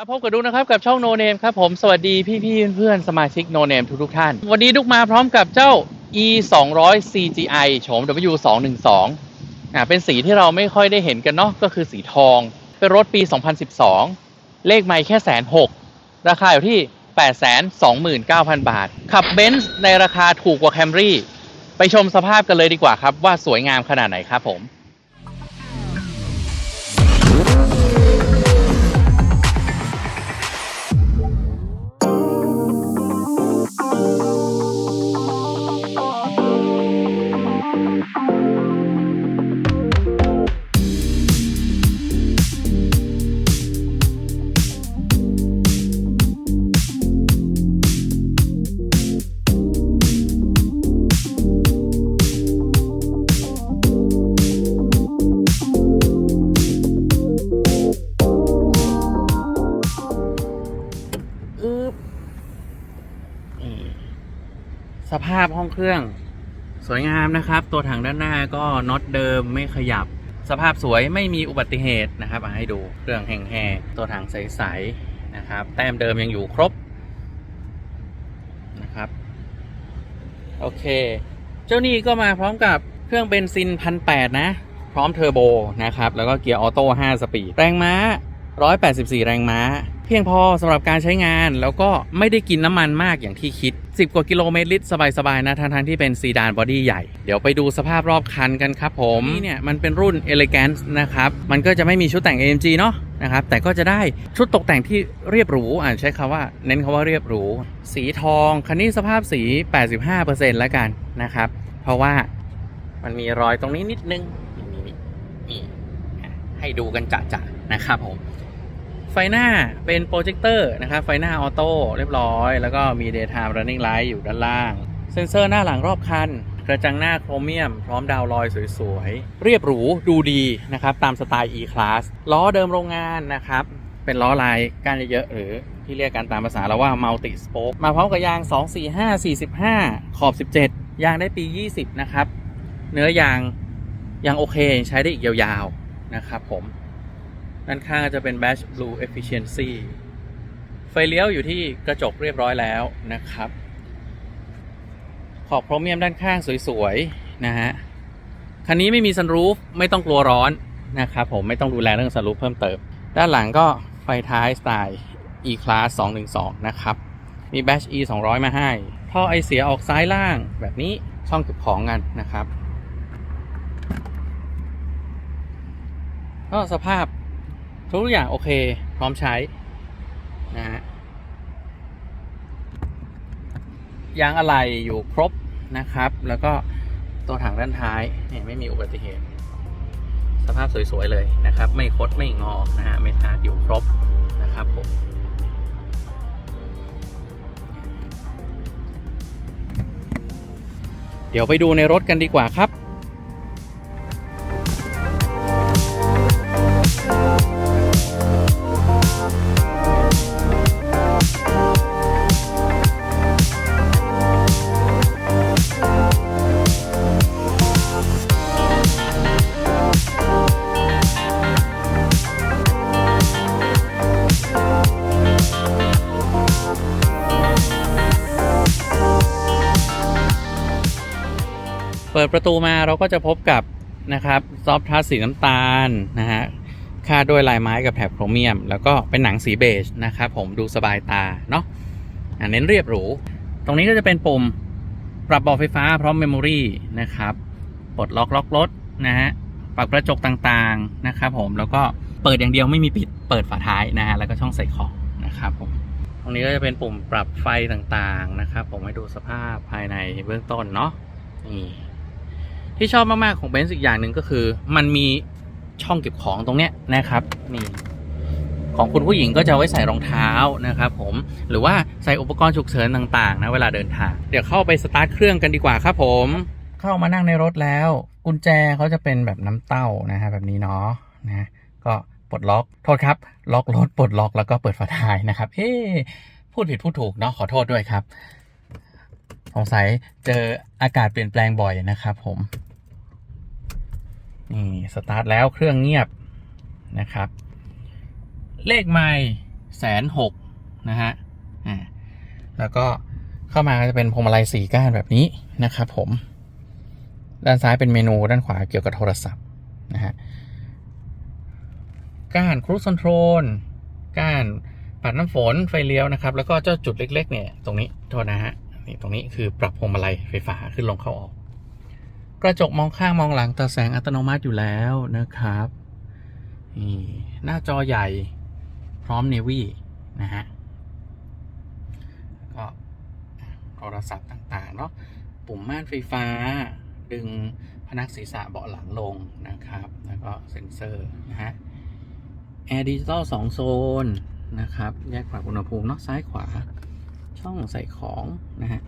ครับพบกับดุกนะครับกับช่อง No Name ครับผมสวัสดีพี่ๆเพื่อนๆสมาชิก No Name ทุกๆท่าน วันนี้ดุกมาพร้อมกับเจ้า e 2 0 0 CGI โฉม W 2 1 2อ่าเป็นสีที่เราไม่ค่อยได้เห็นกันเนาะก็คือสีทอง เป็นรถปี 2012 เลขไม่แค่แสนหกราคาอยู่ที่ 829,000 บาท ขับเบนซ์ในราคาถูกกว่า Camry ไปชมสภาพกันเลยดีกว่าครับว่าสวยงามขนาดไหนครับผม ภาพห้องเครื่อง สวยงามนะครับ ตัวถังด้านหน้าก็น็อตเดิมไม่ขยับ สภาพสวยไม่มีอุบัติเหตุนะครับอะให้ดูเครื่องแห้งๆตัวถังใสๆนะครับ แต้มเดิมยังอยู่ครบนะครับ โอเค เจ้านี่ก็มาพร้อมกับเครื่องเบนซินพันแนะ พร้อมเทอร์โบนะครับ แล้วก็เกียร์ออโต้5สปีดแรงม้า 184 แรงม้า พียงพอสำหรับการใช้งานแล้วก็ไม่ได้กินน้ำมันมากอย่างที่คิด 10 กว่ากิโลเมตรลิตรสบายๆนะทั้งๆที่เป็นซีดานบอดี้ใหญ่ เดี๋ยวไปดูสภาพรอบคันกันครับผมนี่เนี่ยมันเป็นรุ่น Elegance นะครับ มันก็จะไม่มีชุดแต่ง AMG เนาะนะครับแต่ก็จะได้ชุดตกแต่งที่เรียบหรูอ่าใช้คำว่าเน้นคำว่าเรียบหรู สีทองคันนี้สภาพสี 85%แล้วกันนะครับ เพราะว่ามันมีรอยตรงนี้นิดนึงนี่ให้ดูกันจะๆนะครับผม ไฟหน้าเป็นโปรเจคเตอร์นะครับไฟหน้าออโต้เรียบร้อย แล้วก็มี daytime running light อยู่ด้านล่าง เซ็นเซอร์หน้าหลังรอบคัน กระจังหน้าโครเมียม พร้อมดาวลอยสวยๆ เรียบหรูดูดีนะครับ ตามสไตล์ E-Class ล้อเดิมโรงงานนะครับ เป็นล้อลายก้านเยอะๆหรือที่เรียกกันตามภาษาเราว่า multi spoke มาพร้อมกับยาง 245 45 ขอบ 17 ยางได้ปี 20 นะครับ เนื้อยางยังโอเคใช้ได้อีกยาวๆนะครับผม ด้านข้างจะเป็น Bash Blue Efficiency ไฟเลี้ยวอยู่ที่กระจกเรียบร้อยแล้วนะครับ ขอบโครเมียมด้านข้างสวยๆนะฮะ คันนี้ไม่มีซันรูฟไม่ต้องกลัวร้อนนะครับผมไม่ต้องดูแลเรื่องซันรูฟเพิ่มเติม ด้านหลังก็ไฟท้ายสไตล์ E-Class 212 นะครับ มี Bash E 200 มาให้ ท่อไอเสียออกซ้ายล่างแบบนี้ช่องเก็บของกันนะครับ ก็สภาพ ทุกอย่างโอเค พร้อมใช้นะฮะยางอะไหล่อยู่ครบนะครับ แล้วก็ตัวถังด้านท้ายเนี่ยไม่มีอุบัติเหตุ สภาพสวย ๆ เลยนะครับ ไม่คดไม่งอนะฮะไม่ทาดอยู่ครบนะครับผมเดี๋ยวไปดูในรถกันดีกว่าครับ ปิดประตูมาเราก็จะพบกับนะครับซอฟทัสสีน้ำตาลนะฮะคาดด้วยลายไม้กับแถบโครเมียม แล้วก็เป็นหนังสีเบจนะครับผมดูสบายตาเนาะอะเน้นเรียบหรู ตรงนี้ก็จะเป็นปุ่มปรับเบาะไฟฟ้าพร้อมเมมโมรีนะครับปลดล็อกล็อกรถนะฮะปรับกระจกต่างๆนะครับผมแล้วก็เปิดอย่างเดียวไม่มีปิดเปิดฝาท้ายนะฮะแล้วก็ช่องใส่ของนะครับผมตรงนี้ก็จะเป็นปุ่มปรับไฟต่างๆนะครับผมให้ดูสภาพภายในเบื้องต้นเนาะนี่ ที่ชอบมากๆของเบนซ์อีกอย่างหนึ่งก็คือ มันมีช่องเก็บของตรงเนี้ยนะครับนี่ของคุณผู้หญิงก็จะไว้ใส่รองเท้านะครับผมหรือว่าใส่อุปกรณ์ฉุกเฉินต่างๆนะเวลาเดินทางเดี๋ยวเข้าไปสตาร์ทเครื่องกันดีกว่าครับผมเข้ามานั่งในรถแล้ว กุญแจเขาจะเป็นแบบน้ำเต้านะฮะแบบนี้เนาะนะก็ปลดล็อกโทษครับ ล็อกรถปลดล็อกแล้วก็เปิดฝาท้ายนะครับเฮ้พูดผิดพูดถูกเนาะขอโทษด้วยครับสงสัยเจออากาศเปลี่ยนแปลงบ่อยนะครับผม นี่สตาร์ทแล้วเครื่องเงียบนะครับ เลขไม่แสนหกนะฮะอ่าแล้วก็เข้ามาจะเป็นพวงมาลัยสี่ก้านแบบนี้นะครับผม ด้านซ้ายเป็นเมนูด้านขวาเกี่ยวกับโทรศัพท์นะฮะก้านครู i คอนโทรลก้านปัดน้ำฝนไฟเลี้ยวนะครับ แล้วก็เจ้าจุดเล็ก ๆ เนี่ย ตรงนี้โทษนะฮะนี่ตรงนี้คือปรับพวงมาลัยไฟฟ้าขึ้นลงเข้าออก กระจกมองข้างมองหลังตัดแสงอัตโนมัติอยู่แล้วนะครับนี่หน้าจอใหญ่พร้อมเนวี่นะฮะก็โทรศัพท์ต่าง ๆ เนาะปุ่มม่านไฟฟ้า ดึงพนักศีรษะเบาะหลังลงนะครับ แล้วก็เซ็นเซอร์นะฮะแอร์ดิจิตอลสองโซนนะครับ แยกปรับอุณหภูมิเนาะซ้ายขวาช่องใส่ของนะฮะ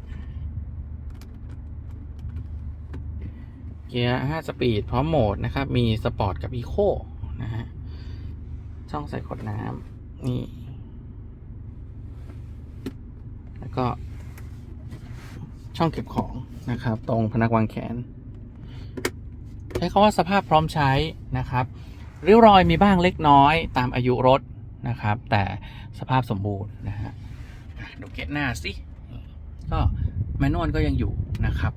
เกียร์ 5 สปีด พร้อมโหมดนะครับ มีสปอร์ตกับอีโคนะฮะ ช่องใส่ขวดน้ำนี่ แล้วก็ ช่องเก็บของนะครับ ตรงพนักวางแขน ใช้คำว่าสภาพพร้อมใช้นะครับริ้วรอยมีบ้างเล็กน้อยตามอายุรถนะครับ แต่สภาพสมบูรณ์นะฮะอะดูเกตหน้าสิ ก็แมนนวลก็ยังอยู่นะครับ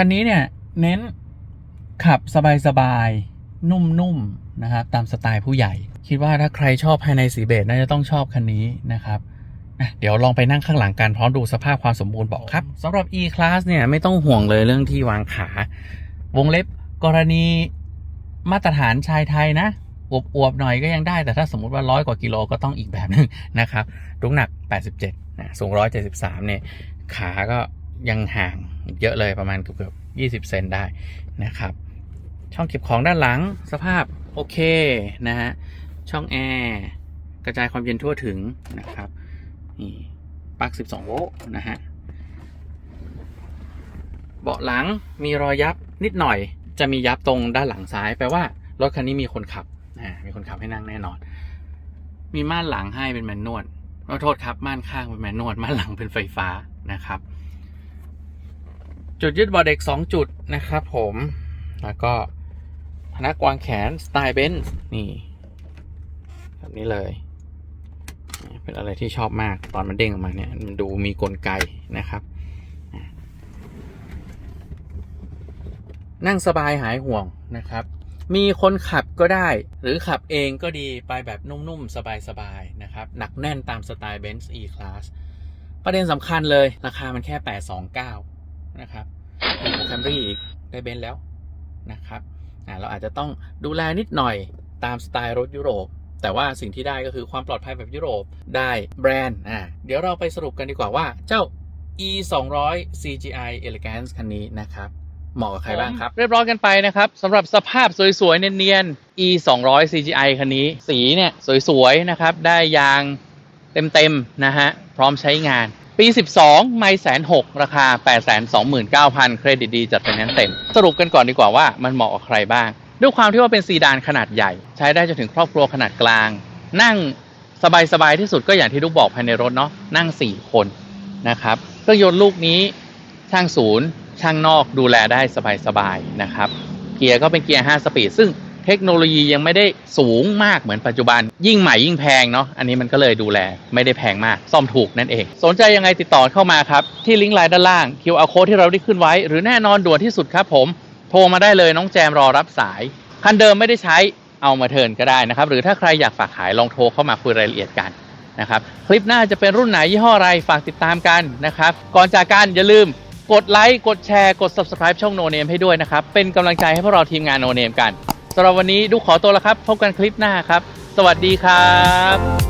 คันนี้เนี่ยเน้นขับสบายๆ นุ่มๆนะครับตามสไตล์ผู้ใหญ่ คิดว่าถ้าใครชอบภายในสีเบจน่าจะต้องชอบคันนี้นะครับเดี๋ยวลองไปนั่งข้างหลังกันพร้อมดูสภาพความสมบูรณ์บอกครับสำหรับ E Class เนี่ยไม่ต้องห่วงเลยเรื่องที่วางขา วงเล็บกรณีมาตรฐานชายไทยนะอวบๆหน่อยก็ยังได้ แต่ถ้าสมมติว่าร้อยกว่ากิโลก็ต้องอีกแบบหนึงนะครับน้ำหนัก 87นะสูง 173เนี่ยขาก็ ยังห่างเยอะเลยประมาณเกือบๆ20เซนได้นะครับ ช่องเก็บของด้านหลังสภาพโอเคนะฮะช่องแอร์กระจายความเย็นทั่วถึงนะครับนี่ปลั๊ก12 โวลต์นะฮะเบาะหลังมีรอยยับนิดหน่อยจะมียับตรงด้านหลังซ้ายแปลว่ารถคันนี้มีคนขับอ่ามีคนขับให้นั่งแน่นอน มีม่านหลังให้เป็นแมนนวลขอโทษครับม่านข้างเป็นแมนนวลม่านหลังเป็นไฟฟ้านะครับ จุดยึดเบาเด็ก 2 จุดนะครับผม แล้วก็พนักวางแขนสไตล์เบนซ์นี่แบบนี้เลย เป็นอะไรที่ชอบมากตอนมันเด้งออกมาเนี่ย มันดูมีกลไกนะครับ นั่งสบายหายห่วงนะครับ มีคนขับก็ได้ หรือขับเองก็ดีไปแบบนุ่มๆ สบายๆ นะครับ หนักแน่นตามสไตล์ Benz E-Class ประเด็นสำคัญเลย ราคามันแค่ 829 นะครับถูกกว่อีกได้เบนซ์แล้วนะครับเราอาจจะต้องดูแลนิดหน่อยตามสไตล์รถยุโรป แต่ว่าสิ่งที่ได้ก็คือความปลอดภัยแบบยุโรปได้แบรนด์อ่าเดี๋ยวเราไปสรุปกันดีกว่าว่าเจ้า e 2 0 0 CGI Elegance คันนี้นะครับเหมาะกับใครบ้างครับ เรียบร้อยกันไปนะครับสำหรับสภาพสวยๆ เนียนๆ e 2 0 0 CGI คันนี้ สีเนี่ย สวยๆ นะครับ ได้ยางเต็มๆ นะฮะ พร้อมใช้งาน ปี 12 ไม่แสนหกราคา 829,000 เครดิตดีจัดไฟแนนซ์เต็ม สรุปกันก่อนดีกว่าว่ามันเหมาะกับใครบ้าง ด้วยความที่ว่าเป็นซีดานขนาดใหญ่ ใช้ได้จนถึงครอบครัวขนาดกลาง นั่งสบายๆที่สุดก็อย่างที่ลูกบอกภายในรถเนาะนั่ง 4 คนนะครับเครื่องยนต์ลูกนี้ช่างศูนย์ ช่างนอกดูแลได้สบายๆนะครับเกียร์ก็เป็นเกียร์ 5 สปีดซึ่ง เทคโนโลยียังไม่ได้สูงมากเหมือนปัจจุบัน ยิ่งใหม่ยิ่งแพงเนาะอันนี้มันก็เลยดูแลไม่ได้แพงมาก ซ่อมถูกนั่นเอง สนใจยังไงติดต่อเข้ามาครับ ที่ลิงก์ไลน์ด้านล่าง QR code ที่เราได้ขึ้นไว้ หรือแน่นอนด่วนที่สุดครับผมโทรมาได้เลยน้องแจมรอรับสาย คันเดิมไม่ได้ใช้เอามาเทิร์นก็ได้นะครับ หรือถ้าใครอยากฝากขายลองโทรเข้ามาคุยรายละเอียดกันนะครับ คลิปหน้าจะเป็นรุ่นไหนยี่ห้ออะไรฝากติดตามกันนะครับ ก่อนจากกันอย่าลืมกดไลค์ กดแชร์ กด subscribe ช่อง No Name ให้ด้วยนะครับ เป็นกำลังใจให้พวกเราทีมงาน No Name กันำหรับวันนี้ดูขอตัวแล้วครับ พบกันคลิปหน้าครับ สวัสดีครับ